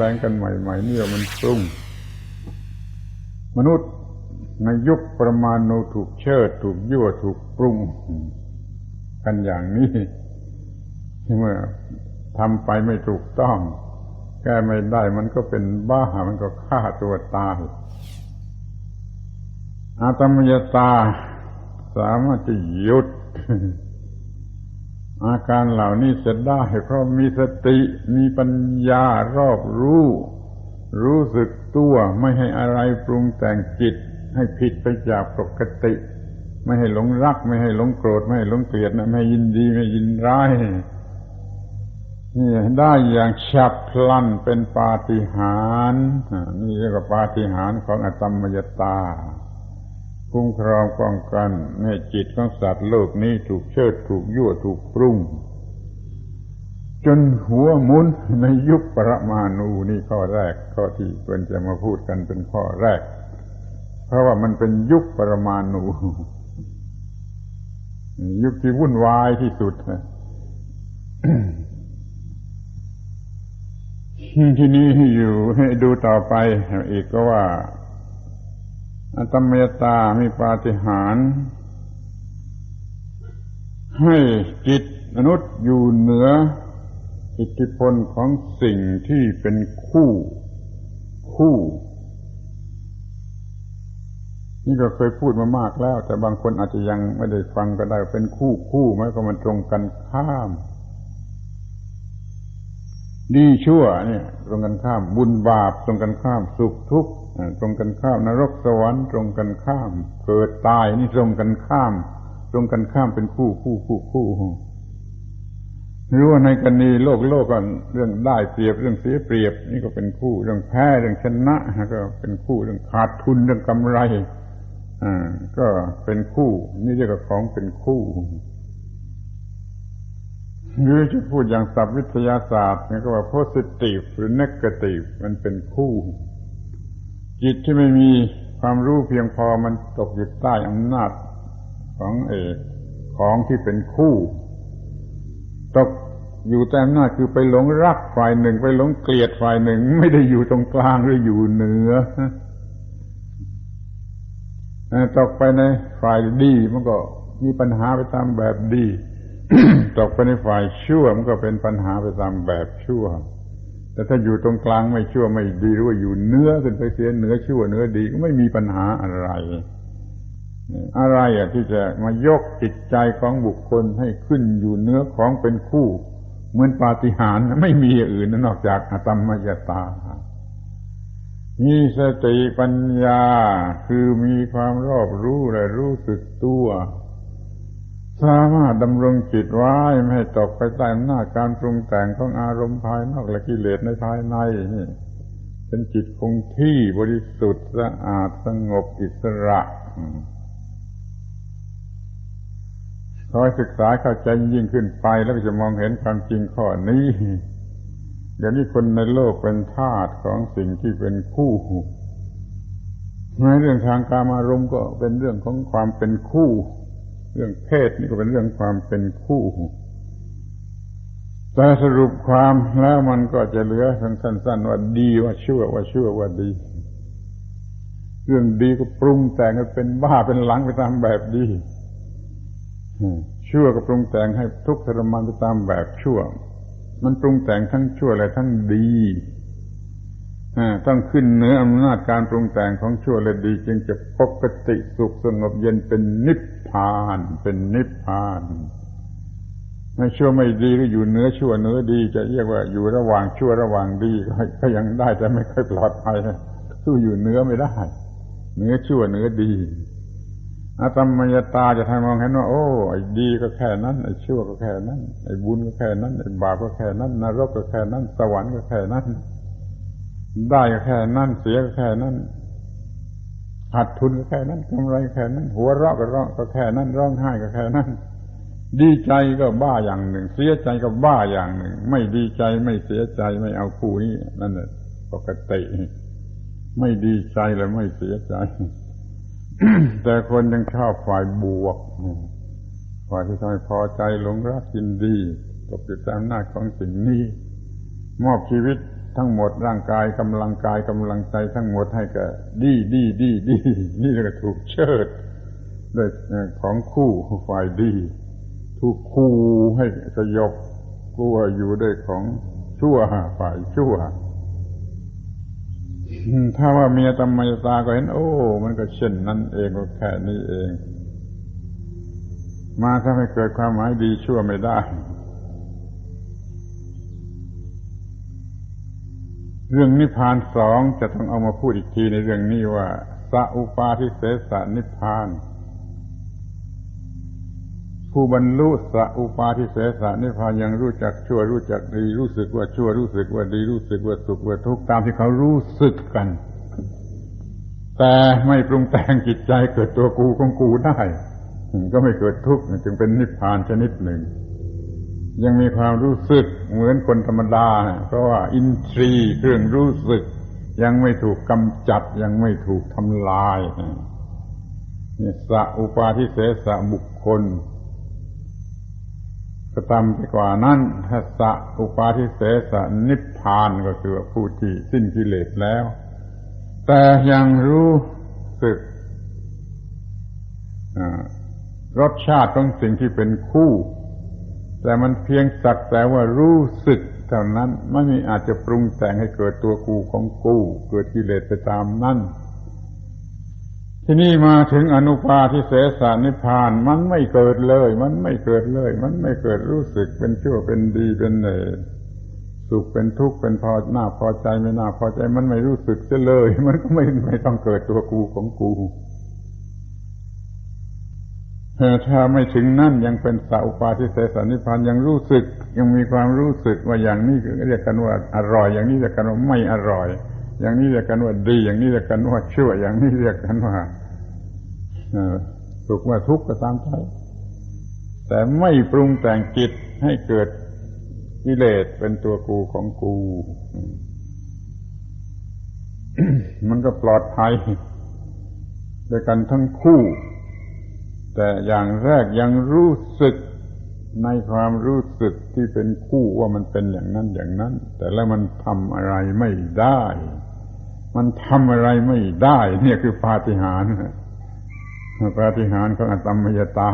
ลงกันใหม่ๆเนี่ยมันปรุง มนุษย์ในยุคประมาณโนถูกเชิด ถูกยั่วถูกปรุง กันอย่างนี้เมื่อทำไปไม่ถูกต้อง แก้ไม่ได้มันก็เป็นบ้า มันก็ฆ่าตัวตายอาตมยตาสามารถจะหยุด อาการเหล่านี้จะได้เพราะมีสติมีปัญญารอบรู้ รู้สึกตัวไม่ให้อะไรปรุงแต่งจิต ให้ผิดไปจากปกติ ไม่ให้หลงรัก ไม่ให้หลงโกรธ ไม่ให้หลงเกลียดไม่ให้ยินดีไม่ยินร้ายนี่ได้อย่างฉับพลันเป็นปาฏิหาริย์นี่เรียกว่าปาฏิหาริย์ของอตมยตา คุ้มครองป้องกันให้จิตของสัตว์โลกนี้ถูกเชิดถูกยั่วถูกปรุง จนหัวมุนในยุคปรมาณูนี่ข้อแรก ข้อที่ควรจะมาพูดกันเป็นข้อแรก เพราะว่ามันเป็นยุคปรมาณูยุคที่วุ่นวายที่สุดที่นี้อยู่ให้ดูต่อไปอีกก็ว่า อัตมยตามีปาฏิหาริย์ให้จิตมนุษย์อยู่เหนืออิทธิพลของสิ่งที่เป็นคู่ คู่ นี่ก็เคยพูดมามากแล้ว แต่บางคนอาจจะยังไม่ได้ฟังก็ได้เป็นคู่คู่ไหมก็มันตรงกันข้าม ดีชั่วเนี่ย ตรงกันข้ามบุญบาป ตรงกันข้ามสุขทุกข์ตรงกันข้ามนรกสวรรค์ตรงกันข้าม เกิดตายนี่ตรงกันข้าม ตรงกันข้ามเป็นคู่คู่คู่คู่รู้ว่าในกรณีโลกโลกกันเรื่องได้เปรียบเรื่องเสียเปรียบ นี่ก็เป็นคู่เรื่องแพ้เรื่องชนะก็เป็นคู่เรื่องขาดทุนเรื่องกำไรอ่าก็เป็นคู่ นี่เรียกว่าของเป็นคู่ หรือจะพูดอย่างศัพท์วิทยาศาสตร์นี่ก็ว่า positive หรือ negative มันเป็นคู่ จิตที่ไม่มีความรู้เพียงพอมันตกอยู่ใต้อำนาจของเอกของที่เป็นคู่ ตกอยู่แต่อำนาจคือไปหลงรักฝ่ายหนึ่ง ไปหลงเกลียดฝ่ายหนึ่ง ไม่ได้อยู่ตรงกลางหรืออยู่เหนือตกไปในฝ่ายดีมันก็มีปัญหาไปตามแบบดี ตกไปในฝ่ายชั่วมันก็เป็นปัญหาไปตามแบบชั่ว แต่ถ้าอยู่ตรงกลางไม่ชั่วไม่ดีหรือว่าอยู่เนื้อขึ้นไปเสียเนื้อชั่วเนื้อดีก็ไม่มีปัญหาอะไร อะไรอะที่จะมายกจิตใจของบุคคลให้ขึ้นอยู่เนื้อของเป็นคู่ เหมือนปาฏิหาริย์ไม่มีอื่นนอกจากอตมมยตามีสติปัญญาคือมีความรอบรู้และรู้สึกตัว สามารถดำรงจิตไว้ไม่ให้ตกไปใต้อำนาจการปรุงแต่งของอารมณ์ภายนอกและกิเลสในภายในนี่เป็นจิตคงที่บริสุทธิ์สะอาดสงบอิสระคอยศึกษาเข้าใจยิ่งขึ้นไปแล้วจะมองเห็นความจริงข้อนี้เดี๋ยวนี้คนในโลกเป็นทาสของสิ่งที่เป็นคู่ในเรื่องทางการอารมณ์ก็เป็นเรื่องของความเป็นคู่ เรื่องเพศนี่ก็เป็นเรื่องความเป็นคู่ แต่สรุปความแล้วมันก็จะเหลือสั้นๆว่าดีว่าชั่วว่าชั่วว่าดี เรื่องดีก็ปรุงแต่งให้เป็นบ้าเป็นหลังไปตามแบบดีชั่วก็ปรุงแต่งให้ทุกข์ทรมานไปตามแบบชั่ว มันปรุงแต่งทั้งชั่วและทั้งดี ต้องขึ้นเหนืออำนาจการปรุงแต่งของชั่วและดี จึงจะปกติสุขสงบเย็นเป็นนิพพาน เป็นนิพพานไม่ชั่วไม่ดีก็อยู่เนื้อชั่วเนื้อดี จะเรียกว่าอยู่ระหว่างชั่วระหว่างดีก็ยังได้แต่ไม่ค่อยปลอดภัยสู้อยู่เนื้อไม่ได้เนื้อชั่วเนื้อดีอาตมยตาจะทำมองเห็นว่าโอ้ไอ้ดีก็แค่นั้นไอ้ชั่วก็แค่นั้นไอ้บุญก็แค่นั้นไอ้บาปก็แค่นั้นนรกก็แค่นั้น สวรรค์ก็แค่นั้น ได้ก็แค่นั้นเสียก็แค่นั้นขาดทุนก็แค่นั้นกำไรแค่นั้น หัวเราะก็ร้องก็แค่นั้นร้องไห้ก็แค่นั้น ดีใจก็บ้าอย่างหนึ่ง เสียใจก็บ้าอย่างหนึ่ง ไม่ดีใจไม่เสียใจไม่เอาคู่นี้นั่นแหละปกติไม่ดีใจและไม่เสียใจ แต่คนยังชอบฝ่ายบวกฝ่ายที่ทำให้พอใจหลงรักยินดีตกอยู่ตามหน้าของสิ่งนี้ มอบชีวิต ทั้งหมดร่างกายกำลังกายกำลังใจทั้งหมดให้กับดีดีดีดีนี่ก็ถูกเชิดด้วยของคู่ฝ่ายดี ถูกคู่ให้สยบกลัวอยู่ด้วยของชั่วฝ่ายชั่วถ้าว่าเมียตำไมตาก็เห็น โอ้ มันก็เช่นนั้นเองก็แค่นี้เอง มาถ้าไม่เกิดความหมายดีชั่วไม่ได้ เรื่องนิพพานสองจะต้องเอามาพูดอีกทีในเรื่องนี้ว่าสัอุปาทิเสสนิพพาน ผู้บรรลุสัอุปาทิเสสนิพพานยังรู้จักชั่วรู้จักดี รู้สึกว่าชั่วรู้สึกว่าดีรู้สึกว่าสุขว่าทุกข์ตามที่เขารู้สึกกัน แต่ไม่ปรุงแต่งจิตใจเกิดตัวกูของกูได้ก็ไม่เกิดทุกข์จึงเป็นนิพพานชนิดหนึ่ง ยังมีความรู้สึกเหมือนคนธรรมดา เพราะว่าอินทรีย์เครื่องรู้สึก ยังไม่ถูกกำจัดยังไม่ถูกทำลายนี่สะอุปาทิเสสะบุคคลก็ตามไปกว่านั้นถ้าสะอุปาทิเสสะนิพพานก็คือผู้ที่สิ้นกิเลสแล้ว แต่ยังรู้สึกรสชาติของสิ่งที่เป็นคู่ แต่มันเพียงสักแต่ว่ารู้สึกเท่านั้นไม่มีอาจจะปรุงแต่งให้เกิดตัวกูของกู เกิดกิเลสไปตามนั่นที่นี่มาถึงอนุปาทิเสสานิพานมันไม่เกิดเลย มันไม่เกิดเลย มันไม่เกิดรู้สึกเป็นชั่วเป็นดีเป็นเนสุขเป็นทุกข์เป็นพอหน้าพอใจไม่น่าพอใจมันไม่รู้สึกจะเลย มันก็ไม่ไม่ต้องเกิดตัวกูของกู ถ้าไม่ถึงนั่นยังเป็นสัพปาทิเสสนิพพานยังรู้สึก ยังมีความรู้สึกว่าอย่างนี้เรียกกันว่าอร่อย อย่างนี้เรียกกันว่าไม่อร่อย อย่างนี้เรียกกันว่าดี อย่างนี้เรียกกันว่าชั่ว อย่างนี้เรียกกันว่าสุขว่าทุกข์ก็ตามใจแต่ไม่ปรุงแต่งจิตให้เกิดกิเลสเป็นตัวกูของกู มันก็ปลอดภัยด้วยกันทั้งคู่ แต่อย่างแรกยังรู้สึกในความรู้สึกที่เป็นคู่ว่ามันเป็นอย่างนั้นอย่างนั้น แต่แล้วมันทำอะไรไม่ได้ มันทำอะไรไม่ได้ เนี่ยคือปาฏิหาริย์ปาฏิหาริย์ของอตมมยตา